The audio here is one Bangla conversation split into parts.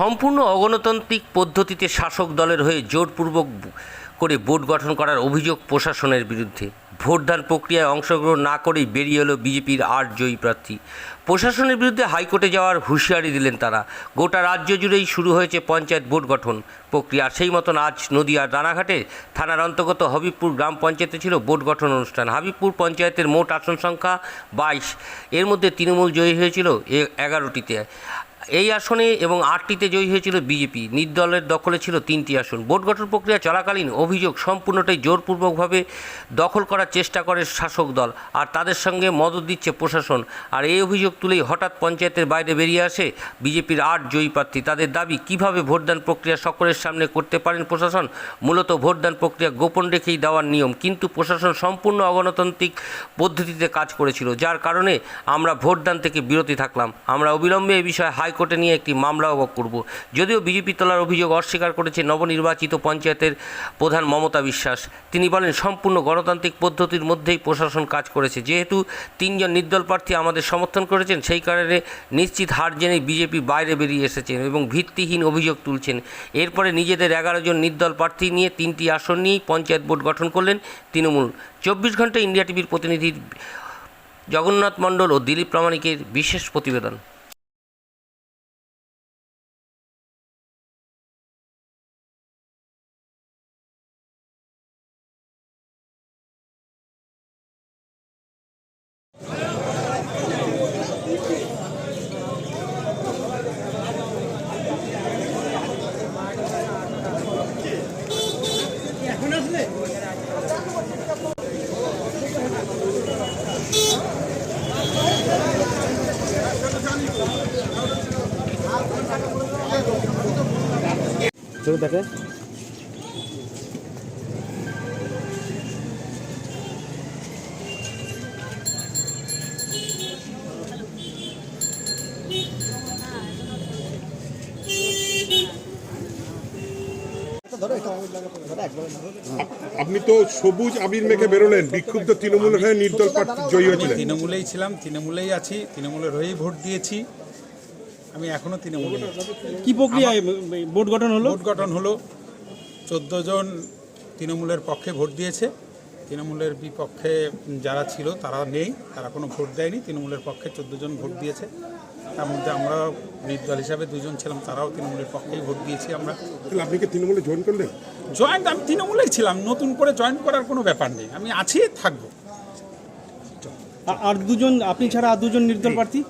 সম্পূর্ণ অগণতান্ত্রিক পদ্ধতিতে শাসক দলের হয়ে জোরপূর্বক করে বোর্ড গঠন করার অভিযোগ প্রশাসনের বিরুদ্ধে। ভোটদান প্রক্রিয়ায় অংশগ্রহণ না করেই বেরিয়ে এলো বিজেপির আট জয়ী প্রার্থী। প্রশাসনের বিরুদ্ধে হাইকোর্টে যাওয়ার হুঁশিয়ারি দিলেন তারা। গোটা রাজ্য জুড়েই শুরু হয়েছে পঞ্চায়েত ভোট গঠন প্রক্রিয়া। সেই মতন আজ নদিয়ার রানাঘাটে থানার অন্তর্গত হবিবপুর গ্রাম পঞ্চায়েতে ছিল ভোট গঠন অনুষ্ঠান। হাবিবপুর পঞ্চায়েতের মোট আসন সংখ্যা বাইশ। এর মধ্যে তৃণমূল জয়ী হয়েছিল এগারোটিতে। এই আসনে এবং আটটিতে জয়ী হয়েছিল বিজেপি। নির্দলের দখলে ছিল তিনটি আসন। ভোট গঠন প্রক্রিয়া চলাকালীন অভিযোগ সম্পূর্ণটাই জোরপূর্বকভাবে দখল করার চেষ্টা করে শাসক দল আর তাদের সঙ্গে মদত দিচ্ছে প্রশাসন। আর এই অভিযোগ তুলেই হঠাৎ পঞ্চায়েতের বাইরে বেরিয়ে আসে বিজেপির আট জয়ী প্রার্থী। তাদের দাবি, কীভাবে ভোটদান প্রক্রিয়া সকলের সামনে করতে পারেন প্রশাসন? মূলত ভোটদান প্রক্রিয়া গোপন রেখেই দেওয়ার নিয়ম, কিন্তু প্রশাসন সম্পূর্ণ অগণতান্ত্রিক পদ্ধতিতে কাজ করেছিল, যার কারণে আমরা ভোটদান থেকে বিরতি থাকলাম। আমরা অবিলম্বে এ বিষয়ে হাইকোর্টে নিয়ে একটি মামলাও করব। যদিও বিজেপি তোলার অভিযোগ অস্বীকার করেছে নবনির্বাচিত পঞ্চায়েতের প্রধান মমতা বিশ্বাস। তিনি বলেন, সম্পূর্ণ গণতান্ত্রিক পদ্ধতির মধ্যেই প্রশাসন কাজ করেছে। যেহেতু তিনজন নির্দল প্রার্থী আমাদের সমর্থন করেছেন, সেই কারণে নিশ্চিত হার জেনে বিজেপি বাইরে বেরিয়ে এসেছেন এবং ভিত্তিহীন অভিযোগ তুলছেন। এরপরে নিজেদের এগারো জন নির্দল প্রার্থী নিয়ে তিনটি আসন নিয়েই পঞ্চায়েত বোর্ড গঠন করলেন তৃণমূল। চব্বিশ ঘণ্টা ইন্ডিয়া টিভির প্রতিনিধি জগন্নাথ মণ্ডল ও দিলীপ প্রামাণিকের বিশেষ প্রতিবেদন। চলো দেখে। আপনি তো সবুজ আবির মেখে বেরোলেন বিক্ষুব্ধ তৃণমূলের হয়ে নির্দল প্রার্থী জয়ী হয়েছিলেন। তৃণমূলেই ছিলাম তৃণমূলেই আছি তৃণমূলের হয়েই ভোট দিয়েছি। আমি এখনও তৃণমূলে। কি প্রক্রিয়ায় ভোট গঠন হলো? ভোট গঠন হলো চোদ্দ জন তৃণমূলের পক্ষে ভোট দিয়েছে। তৃণমূলের বিপক্ষে যারা ছিল তারা নেই তারা কোনো ভোট দেয়নি। তৃণমূলের পক্ষে চোদ্দ জন ভোট দিয়েছে। তার মধ্যে আমরা নির্দল হিসাবে দুজন ছিলাম তারাও তৃণমূলের পক্ষেই ভোট দিয়েছি আমরা। তাহলে আপনি কি তৃণমূলে জয়েন করলেন? জয়েন্ট আমি তৃণমূলেই ছিলাম নতুন করে জয়েন করার কোনো ব্যাপার নেই আমি আছি থাকব। আর দুজন আপনি ছাড়া আর দুজন নির্দল প্রার্থী?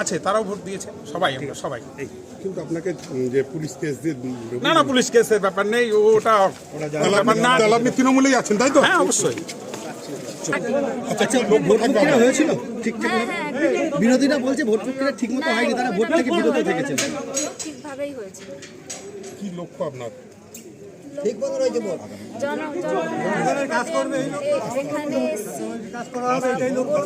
আছে তারাও ভোট দিয়েছে সবাই আমরা সবাই। এই কিন্তু আপনাকে যে পুলিশ কেস দিয়ে না না পুলিশ কেসের ব্যাপার নেই ওটা ব্যাপার না। আপনি তৃণমূলেই আছেন তাই তো? হ্যাঁ অবশ্যই। আচ্ছা কি লোক ভোট থাকবে আপনার? হয়েছিল। ঠিকঠাক বিরোধীরা বলছে ভোট প্রক্রিয়া ঠিক মতো হয়নি তারা ভোট থেকে বিরত থেকেছেন ঠিকভাবেই হয়েছিল কি লক্ষ্য আপনার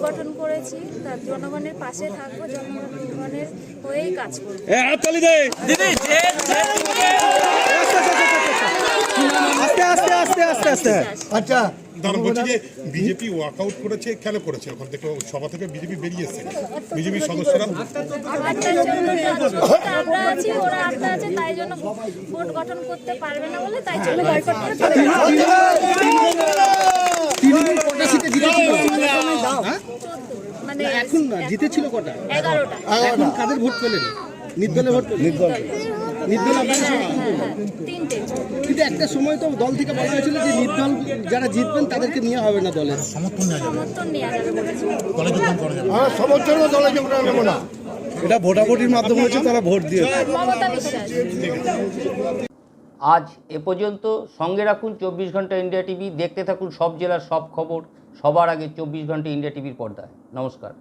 গঠন করেছি তার জনগণের পাশে থাকব জনগণের হয়েই কাজ করব আস্তে আস্তে আস্তে আস্তে আস্তে। আচ্ছা। দাঁড়ান বলছি যে বিজেপি ওয়াকআউট করেছে কেন করেছে? ওখান থেকে সভা থেকে বিজেপি বেরিয়ে এসেছে। বিজেপির সদস্যরা। তৃণমূল কটা সিটে জিতেছিল হ্যাঁ? মানে এখন না জিতেছিল কটা? এখন কাদের ভোট পেলেন? নির্দলে ভোট নির্দল। নির্দল হ্যাঁ সমর্থন হ্যাঁ। হ্যাঁ তিনটে। কিন্তু একটা সময় তো দল থেকে বলা হয়েছিল যে নির্দল যারা জিতবেন তাদেরকে নেওয়া হবে না দলে। সমর্থন নেওয়া যাবে। বলেছিল। এটা ভোটাভুটির মাধ্যমে হচ্ছে তারা ভোট দিয়ে আজ এ পর্যন্ত সঙ্গে রাখুন চব্বিশ ঘণ্টা ইন্ডিয়া টিভি দেখতে থাকুন সব জেলার সব খবর সবার আগে চব্বিশ ঘণ্টা ইন্ডিয়া টিভির পর্দায়। নমস্কার।